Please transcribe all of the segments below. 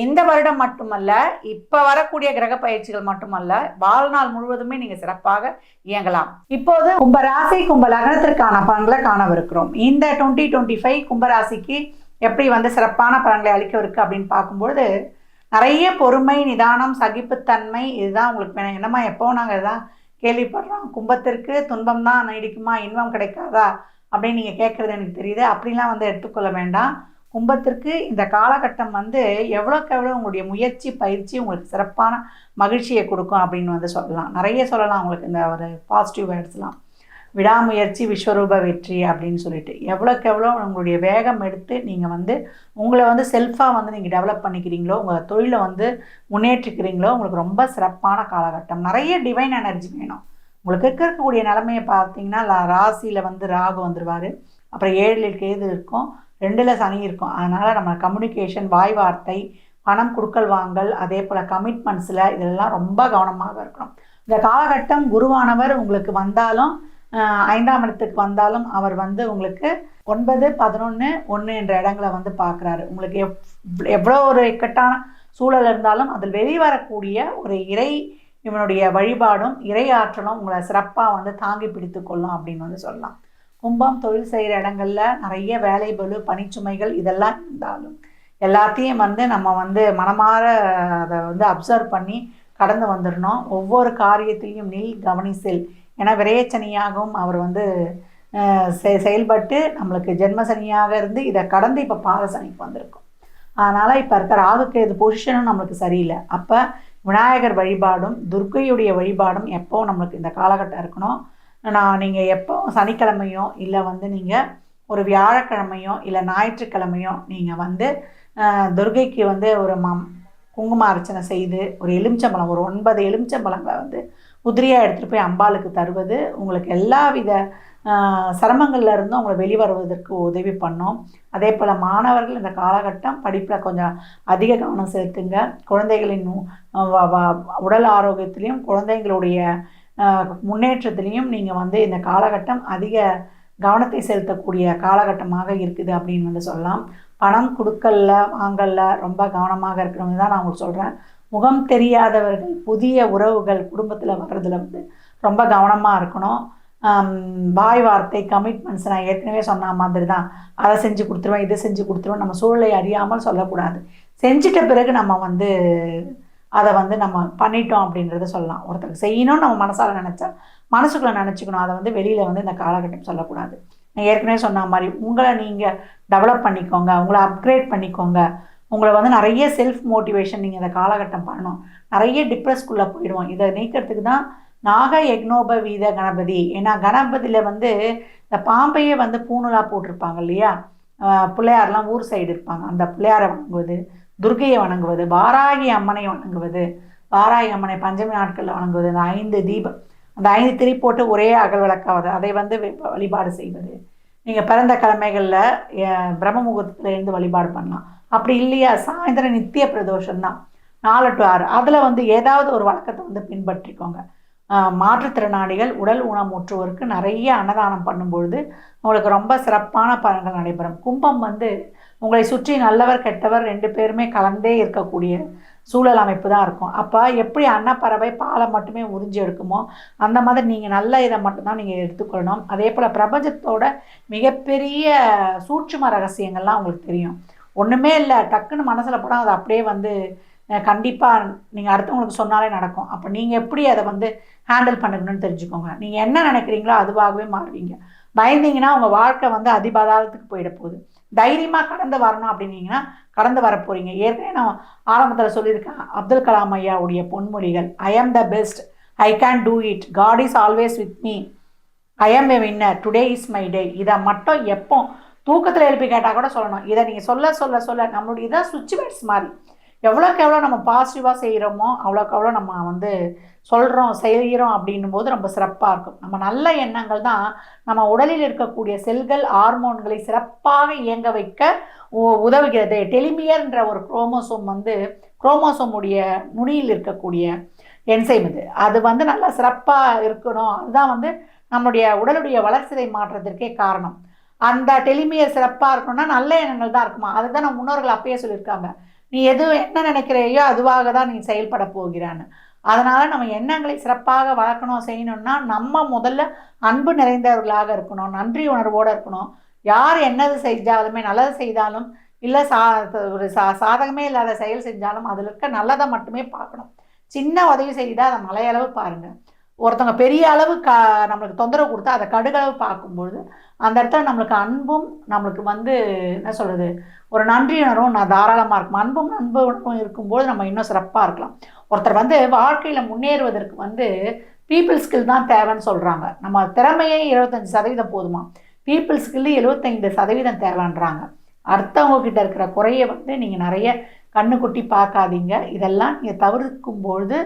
இந்த வருடம் மட்டுமல்ல இப்போ வரக்கூடிய கிரக பயிற்சிகள் மட்டுமல்ல வாழ்நாள் முழுவதுமே நீங்கள் சிறப்பாக இயங்கலாம். இப்போது கும்பராசி கும்ப லக்னத்திற்கான பலன்களை காணவிருக்கிறோம். இந்த டுவெண்ட்டி டுவெண்ட்டி ஃபைவ் கும்பராசிக்கு எப்படி வந்து சிறப்பான பலன்களை அளிக்கவிருக்கு அப்படின்னு பார்க்கும்பொழுது நிறைய பொறுமை நிதானம் சகிப்புத்தன்மை இதுதான் உங்களுக்கு வேணும். என்னம்மா எப்போ நாங்கள் இதுதான் கேள்விப்படுறோம்? கும்பத்திற்கு துன்பம் தான் நீடிக்குமா? இன்பம் கிடைக்காதா? அப்படின்னு நீங்கள் கேட்குறது எனக்கு தெரியுது. அப்படிலாம் வந்து எடுத்துக்கொள்ள வேண்டாம். கும்பத்திற்கு இந்த காலகட்டம் வந்து எவ்வளோக்கு எவ்வளோ உங்களுடைய முயற்சி பயிற்சி உங்களுக்கு சிறப்பான மகிழ்ச்சியை கொடுக்கும் அப்படின்னு வந்து சொல்லலாம். நிறைய சொல்லலாம் உங்களுக்கு. இந்த ஒரு பாசிட்டிவ் வேர்ட்ஸ்லாம் விடாமுயற்சி விஸ்வரூப வெற்றி அப்படின்னு சொல்லிட்டு. எவ்வளோக்கு எவ்வளோ உங்களுடைய வேகம் எடுத்து நீங்கள் வந்து உங்களை வந்து செல்ஃபாக வந்து நீங்கள் டெவலப் பண்ணிக்கிறீங்களோ உங்கள் தொழிலை வந்து முன்னேற்றிக்கிறீங்களோ உங்களுக்கு ரொம்ப சிறப்பான காலகட்டம். நிறைய டிவைன் எனர்ஜி வேணும். உங்களுக்கு இருக்கக்கூடிய நிலமையை பார்த்தீங்கன்னா ராசியில் வந்து ராகு வந்துடுவார் அப்புறம் ஏழில் கேது இருக்கும். ரெண்டில் சனி இருக்கும். அதனால் நம்ம கம்யூனிகேஷன் வாய் வார்த்தை பணம் கொடுக்கல் வாங்கல் அதே போல் கமிட்மெண்ட்ஸில் இதெல்லாம் ரொம்ப கவனமாக இருக்கணும். இந்த காலகட்டம் குருவானவர் உங்களுக்கு வந்தாலும் ஐந்தாம் இடத்துக்கு வந்தாலும் அவர் வந்து உங்களுக்கு ஒன்பது பதினொன்று ஒன்று என்ற இடங்களை வந்து பார்க்குறாரு. உங்களுக்கு எவ் எவ்வளோ ஒரு இக்கட்டான சூழல் இருந்தாலும் அதில் வெளிவரக்கூடிய ஒரு இறை இவனுடைய வழிபாடும் இறை ஆற்றலும் உங்களை சிறப்பாக வந்து தாங்கி பிடித்து கொள்ளும் அப்படின்னு வந்து சொல்லலாம். கும்பம் தொழில் செய்கிற இடங்களில் நிறைய வேலை பலு பணிச்சுமைகள் இதெல்லாம் இருந்தாலும் எல்லாத்தையும் வந்து நம்ம வந்து மனமாற அதை வந்து அப்சர்வ் பண்ணி கடந்து வந்துடணும். ஒவ்வொரு காரியத்திலையும் கவனி கவனிசில். ஏன்னா விரையச்சனியாகவும் அவர் வந்து செயல்பட்டு நம்மளுக்கு ஜென்மசனியாக இருந்து இதை கடந்து இப்போ பாதசனிக்கு வந்திருக்கும். அதனால் இப்போ இருக்கிற ராகுக்கு பொசிஷனும் நம்மளுக்கு சரியில்லை. அப்போ விநாயகர் வழிபாடும் துர்க்கையுடைய வழிபாடும் எப்போ நம்மளுக்கு இந்த காலகட்டம் இருக்கணும்? நான் நீங்கள் எப்போ சனிக்கிழமையோ இல்லை வந்து நீங்கள் ஒரு வியாழக்கிழமையோ இல்லை ஞாயிற்றுக்கிழமையோ நீங்கள் வந்து துர்கைக்கு வந்து ஒரு மம் குங்கும அர்ச்சனை செய்து ஒரு எலுமிச்சம்பழம் ஒரு ஒன்பது எலுமிச்சம்பழங்களை வந்து உதிரியாக எடுத்துகிட்டு போய் அம்பாளுக்கு தருவது உங்களுக்கு எல்லா வித சிரமங்கள்ல இருந்தும் அவங்களை வெளிவருவதற்கு உதவி பண்ணோம். அதே போல் மாணவர்கள் இந்த காலகட்டம் படிப்பில் கொஞ்சம் அதிக கவனம் செலுத்துங்க. குழந்தைகளின் உடல் ஆரோக்கியத்திலையும் குழந்தைங்களுடைய முன்னேற்றத்துலேயும் நீங்கள் வந்து இந்த காலகட்டம் அதிக கவனத்தை செலுத்தக்கூடிய காலகட்டமாக இருக்குது அப்படின்னு வந்து சொல்லலாம். பணம் கொடுக்கல வாங்கல்ல ரொம்ப கவனமாக இருக்கிறவங்க தான் நான் உங்களுக்கு சொல்கிறேன் முகம் தெரியாதவர்கள் புதிய உறவுகள் குடும்பத்தில் வர்றதுல வந்து ரொம்ப கவனமாக இருக்கணும். வாய் வார்த்தை கமிட்மெண்ட்ஸ் நான் ஏற்கனவே சொன்ன மாதிரி தான். அதை செஞ்சு கொடுத்துருவேன் இதை செஞ்சு கொடுத்துருவேன் நம்ம சூழலை அறியாமல் சொல்லக்கூடாது. செஞ்சிட்ட பிறகு நம்ம வந்து அதை வந்து நம்ம பண்ணிட்டோம் அப்படின்றத சொல்லலாம். ஒருத்தருக்கு செய்யணும்னு நம்ம மனசால் நினச்சா மனசுக்குள்ளே நினச்சிக்கணும். அதை வந்து வெளியில் வந்து இந்த காலகட்டம் சொல்லக்கூடாது. நான் ஏற்கனவே சொன்ன மாதிரி உங்களை நீங்கள் டெவலப் பண்ணிக்கோங்க உங்களை அப்கிரேட் பண்ணிக்கோங்க. உங்களை வந்து நிறைய செல்ஃப் மோட்டிவேஷன் நீங்கள் இந்த காலகட்டம் பண்ணணும். நிறைய டிப்ரெஸ்க்குள்ளே போயிடுவோம். இதை நீக்கிறதுக்கு தான் நாக யக்னோப வீத கணபதி. ஏன்னா கணபதியில் வந்து இந்த பாம்பையே வந்து பூணூலாக போட்டிருப்பாங்க இல்லையா? பிள்ளையாரெலாம் ஊர் சைடு இருப்பாங்க. அந்த பிள்ளையாரை வாங்குவது துர்கையை வணங்குவது வாராகி அம்மனை வணங்குவது வாராகி அம்மனை பஞ்சமி நாட்களில் வணங்குவது அந்த ஐந்து தீபம் அந்த ஐந்து திரி போட்டு ஒரே அகல் விளக்காவது அதை வந்து வழிபாடு செய்வது. நீங்கள் பிறந்த கிழமைகளில் பிரம்ம முகூர்த்தத்தில் இருந்து வழிபாடு பண்ணலாம். அப்படி இல்லையா? சாயந்தரம் நித்திய பிரதோஷம் தான் நாலு டு ஆறு. அதில் வந்து ஏதாவது ஒரு வழக்கத்தை வந்து பின்பற்றிக்கோங்க. மாற்றுத்திறனாளிகள் உடல் ஊனமுற்றுவோருக்கு நிறைய அன்னதானம் பண்ணும்பொழுது உங்களுக்கு ரொம்ப சிறப்பான பலன்கள் நடைபெறும். கும்பம் வந்து உங்களை சுற்றி நல்லவர் கெட்டவர் ரெண்டு பேருமே கலந்தே இருக்கக்கூடிய சூழல் அமைப்பு தான் இருக்கும். அப்போ எப்படி அன்னப்பறவை பாலை மட்டுமே உறிஞ்சி எடுக்குமோ அந்த மாதிரி நீங்கள் நல்ல இதை மட்டும்தான் நீங்கள் எடுத்துக்கொள்ளணும். அதே போல் பிரபஞ்சத்தோட மிகப்பெரிய சூட்சும ரகசியங்கள்லாம் உங்களுக்கு தெரியும். ஒன்றுமே இல்லை டக்குன்னு மனசில் போனால் அது அப்படியே வந்து கண்டிப்பாக நீங்கள் அடுத்தவங்களுக்கு சொன்னாலே நடக்கும். அப்போ நீங்கள் எப்படி அதை வந்து ஹேண்டில் பண்ணணும்னு தெரிஞ்சுக்கோங்க. நீங்கள் என்ன நினைக்கிறீங்களோ அதுவாகவே மாறுவீங்க. பயந்தீங்கன்னா உங்கள் வாழ்க்கை வந்து அதிபதாரத்துக்கு போயிட போகுது. தைரியமாக கடந்து வரணும் அப்படின்னீங்கன்னா கடந்து வர போகிறீங்க ஏற்கனவே நான் ஆரம்பத்தில் சொல்லியிருக்கேன் அப்துல் கலாம் ஐயாவுடைய பொன்மொழிகள் I am the best I can do it God is always with me I am a winner today is my day இதை மட்டும் எப்போ தூக்கத்தில் எழுப்பி கேட்டால் கூட சொல்லணும். இதை நீங்கள் சொல்ல சொல்ல சொல்ல நம்மளுடைய இதான் சுவிட்ச் பேட்ஸ் மாதிரி. எவ்வளோக்கு எவ்வளோ நம்ம பாசிட்டிவாக செய்கிறோமோ அவ்வளோக்கு எவ்வளோ நம்ம வந்து சொல்கிறோம் செய்கிறோம் அப்படின்னும் போது ரொம்ப சிறப்பாக இருக்கும். நம்ம நல்ல எண்ணங்கள் தான் நம்ம உடலில் இருக்கக்கூடிய செல்கள் ஹார்மோன்களை சிறப்பாக இயங்க வைக்க உ- உதவுகிறது. டெலிமியர்ன்ற ஒரு குரோமோசோம் வந்து குரோமோசோமுடைய நுனியில் இருக்கக்கூடிய என்சைம் இது. அது வந்து நல்லா சிறப்பாக இருக்கணும். அதுதான் வந்து நம்முடைய உடலுடைய வளர்ச்சியை மாற்றத்திற்கே காரணம். அந்த டெலிமியர் சிறப்பாக இருக்கணும்னா நல்ல எண்ணங்கள் தான் இருக்குமா? அதுதான் தான் நம்ம முன்னோர்கள் அப்பயே சொல்லியிருக்காங்க. நீ எது என்ன நினைக்கிறையோ அதுவாக தான் நீ செயல்பட போகிறான்னு. அதனால் நம்ம எண்ணங்களை சிறப்பாக வளர்க்கணும் செய்யணும்னா நம்ம முதல்ல அன்பு நிறைந்தவர்களாக இருக்கணும் நன்றி உணர்வோடு இருக்கணும். யார் என்னது செஞ்சாலுமே நல்லது செய்தாலும் இல்லை சா ஒரு சா சாதகமே இல்லாத செயல் செஞ்சாலும் அதில் இருக்க நல்லதை மட்டுமே பார்க்கணும். சின்ன உதவி செய்தால் அதை மலையளவு பாருங்கள் ஒருத்தவங்க பெரிய அளவு க நம்மளுக்கு தொந்தரவு கொடுத்தா அதை கடுகளவு பார்க்கும்பொழுது அந்த இடத்துல நம்மளுக்கு அன்பும் நம்மளுக்கு வந்து என்ன சொல்கிறது ஒரு நன்றி உணர்வும் நான் தாராளமாக இருக்கும். அன்பும் அன்பு உணர்வும் இருக்கும்போது நம்ம இன்னும் சிறப்பாக இருக்கலாம். ஒருத்தர் வந்து வாழ்க்கையில் முன்னேறுவதற்கு வந்து பீப்புள் ஸ்கில் தான் தேவைன்னு சொல்கிறாங்க நம்ம திறமையே இருபத்தஞ்சி சதவீதம் போதுமா? பீப்புள் ஸ்கில் எழுபத்தைந்து சதவீதம் தேவைன்றாங்க. அடுத்தவங்க கிட்ட இருக்கிற குறையை வந்து நீங்கள் நிறைய கண்ணுக்குட்டி பார்க்காதீங்க. இதெல்லாம் நீங்கள் தவிர்க்கும் பொழுது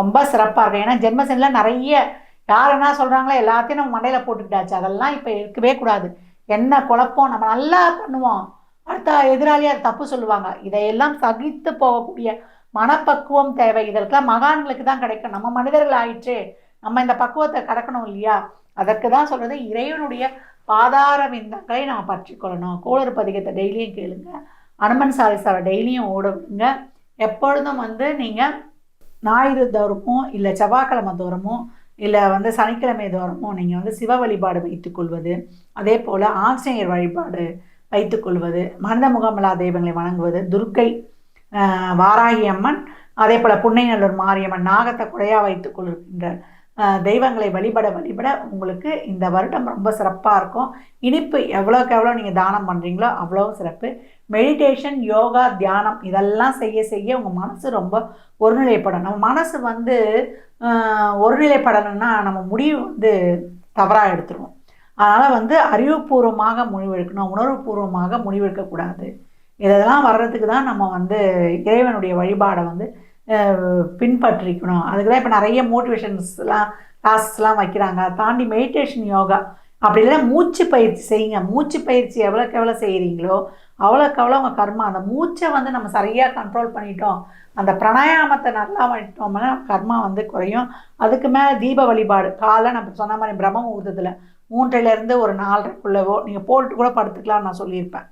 ரொம்ப சிறப்பாக இருக்கும். ஏன்னா ஜென்மசனில் நிறைய யார் என்ன சொல்கிறாங்களோ எல்லாத்தையும் நம்ம மண்டையில் போட்டுக்கிட்டாச்சு. அதெல்லாம் இப்போ இருக்கவே கூடாது. என்ன குழப்பம்? நம்ம நல்லா பண்ணுவோம். அடுத்த எதிராளியாக தப்பு சொல்லுவாங்க. இதையெல்லாம் சகித்து போகக்கூடிய மனப்பக்குவம் தேவை. இதற்கெல்லாம் மகான்களுக்கு தான் கிடைக்கும். நம்ம மனிதர்கள் ஆயிற்று நம்ம இந்த பக்குவத்தை கடக்கணும் இல்லையா? அதற்கு தான் சொல்கிறது இறைவனுடைய பாதார விந்தங்களை நம்ம பற்றி கொள்ளணும் பதிகத்தை டெய்லியும் கேளுங்க. அனுமன் சாலிசாவை டெய்லியும் ஓட விடுங்க எப்பொழுதும் வந்து நீங்கள் ஞாயிறு தூரமும் இல்லை செவ்வாய்க்கிழமை தூரமும் இல்லை வந்து சனிக்கிழமை தோறமும் நீங்கள் வந்து சிவ வழிபாடு வைத்துக்கொள்வது அதே போல் ஆஞ்சநேயர் வழிபாடு வைத்துக்கொள்வது மனித முகமலா தெய்வங்களை வணங்குவது துர்க்கை வாராகி அம்மன் அதே போல் புன்னைநல்லூர் மாரியம்மன் நாகத்தை குறையாக வைத்துக் கொள்கின்ற தெய்வங்களை வழிபட வழிபட உங்களுக்கு இந்த வருடம் ரொம்ப சிறப்பாக இருக்கும். இனிப்பு எவ்வளோக்கு எவ்வளோ நீங்கள் தானம் பண்ணுறீங்களோ அவ்வளோ சிறப்பு. மெடிடேஷன் யோகா தியானம் இதெல்லாம் செய்ய செய்ய உங்கள் மனசு ரொம்ப ஒருநிலைப்படும் நம்ம மனசு வந்து ஒருநிலைப்படணும்னா நம்ம முடிவு வந்து தவறாக எடுத்துருவோம். அதனால் வந்து அறிவுபூர்வமாக முடிவெடுக்கணும் உணர்வுபூர்வமாக முடிவெடுக்கக்கூடாது. இதெல்லாம் வர்றதுக்கு தான் நம்ம வந்து இறைவனுடைய வழிபாடை வந்து பின்பற்றிக்கணும். அதுக்கு தான் இப்போ நிறைய மோட்டிவேஷன்ஸ்லாம் கிளாஸஸ்லாம் வைக்கிறாங்க. தாண்டி மெடிடேஷன் யோகா அப்படி இல்லை மூச்சு பயிற்சி செய்யுங்க. மூச்சு பயிற்சி எவ்வளோக்கு எவ்வளோ செய்கிறீங்களோ அவ்வளோக்கு அவ்வளோ உங்கள் கர்மா. அந்த மூச்சை வந்து நம்ம சரியாக கண்ட்ரோல் பண்ணிட்டோம். அந்த பிராணாயாமத்தை நல்லா பண்ணிட்டோம்னா கர்மா வந்து குறையும். அதுக்கு மேலே தீப வழிபாடு. காலை நம்ம சொன்ன மாதிரி பிரம்ம முகூர்த்தத்தில் மூன்றிலேருந்து ஒரு நாலரைக்குள்ளவோ நீங்கள் போட்டு கூட படுத்துக்கலாம்னு நான் சொல்லியிருப்பேன்.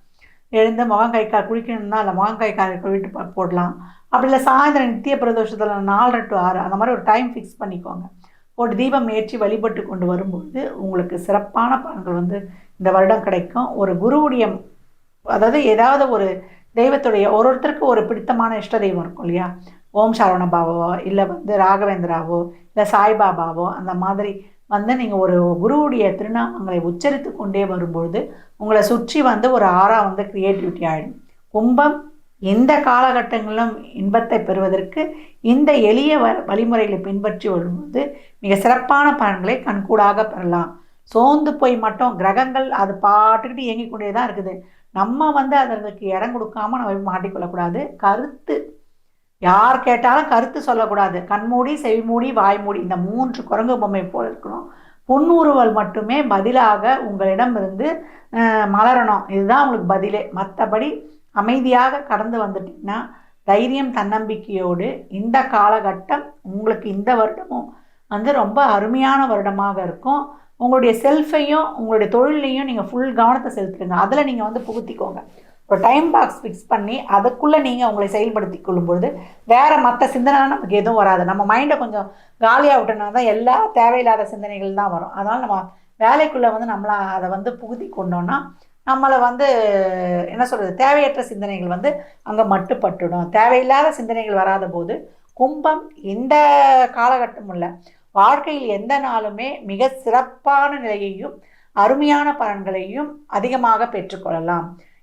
எழுந்து முகம் குளிக்கணும்னா இல்லை முகம் கை கழுவிட்டு போடலாம். அப்படி இல்லை சாயந்தரம் நித்திய பிரதோஷத்தில் நாலரை டு ஆறு அந்த மாதிரி ஒரு டைம் ஃபிக்ஸ் பண்ணிக்கோங்க. போட்டு தீபம் ஏற்றி வழிபட்டு கொண்டு வரும்போது உங்களுக்கு சிறப்பான பலன்கள் வந்து இந்த வருடம் கிடைக்கும். ஒரு குருவுடைய அதாவது ஏதாவது ஒரு தெய்வத்துடைய ஒரு ஒருத்தருக்கு ஒரு பிடித்தமான இஷ்ட தெய்வம் இருக்கும் இல்லையா? ஓம் சரவண பாபாவோ இல்லை வந்து ராகவேந்திராவோ இல்லை சாய்பாபாவோ அந்த மாதிரி வந்து நீங்கள் ஒரு குருவுடைய திருநாமங்களை உச்சரித்து கொண்டே வரும்பொழுது உங்களை சுற்றி வந்து ஒரு ஆறா வந்து க்ரியேட்டிவிட்டி ஆகிடும் கும்பம் எந்த காலகட்டங்களிலும் இன்பத்தை பெறுவதற்கு இந்த எளிய வ வழிமுறைகளை பின்பற்றி வரும்போது மிக சிறப்பான பலன்களை கண்கூடாக பெறலாம். சோர்ந்து போய் மட்டும் கிரகங்கள் அது பாட்டுக்கிட்டு இயங்கிக் கொண்டே தான் இருக்குது. நம்ம வந்து அதற்கு இடம் கொடுக்காம நம்ம மாட்டிக்கொள்ளக்கூடாது கருத்து யார் கேட்டாலும் கருத்து சொல்லக்கூடாது. கண்மூடி செவிமூடி வாய்மூடி இந்த மூன்று குரங்கு பொம்மை போல் இருக்கணும். புன்னுருவல் மட்டுமே பதிலாக உங்களிடமிருந்து இருந்து மலரணும். இதுதான் உங்களுக்கு பதிலே. மற்றபடி அமைதியாக கடந்து வந்துட்டீங்கன்னா தைரியம் தன்னம்பிக்கையோடு இந்த காலகட்டம் உங்களுக்கு இந்த வருடமும் வந்து ரொம்ப அருமையான வருடமாக இருக்கும். உங்களுடைய செல்ஃபையும் உங்களுடைய தொழிலையும் நீங்கள் ஃபுல் கவனத்தை செலுத்துங்க. அதில் நீங்கள் வந்து புகுத்திக்கோங்க. ஒரு டைம் பாக்ஸ் ஃபிக்ஸ் பண்ணி அதுக்குள்ளே நீங்கள் உங்களை செயல்படுத்தி கொள்ளும்பொழுது வேறு மற்ற சிந்தனைலாம் நமக்கு எதுவும் வராது. நம்ம மைண்டை கொஞ்சம் காலியாக விட்டோம்னா தான் எல்லா தேவையில்லாத சிந்தனைகள் தான் வரும். அதனால் நம்ம வேலைக்குள்ளே வந்து நம்மளை அதை வந்து புகுதி கொண்டோன்னா நம்மளை வந்து என்ன சொல்கிறது தேவையற்ற சிந்தனைகள் வந்து அங்கே மட்டுப்பட்டுடும். தேவையில்லாத சிந்தனைகள் வராத போது கும்பம் எந்த காலகட்டமும் இல்லை வாழ்க்கையில் எந்த நாளுமே மிக சிறப்பான நிலையையும் அருமையான பலன்களையும் அதிகமாக பெற்றுக்கொள்ளலாம்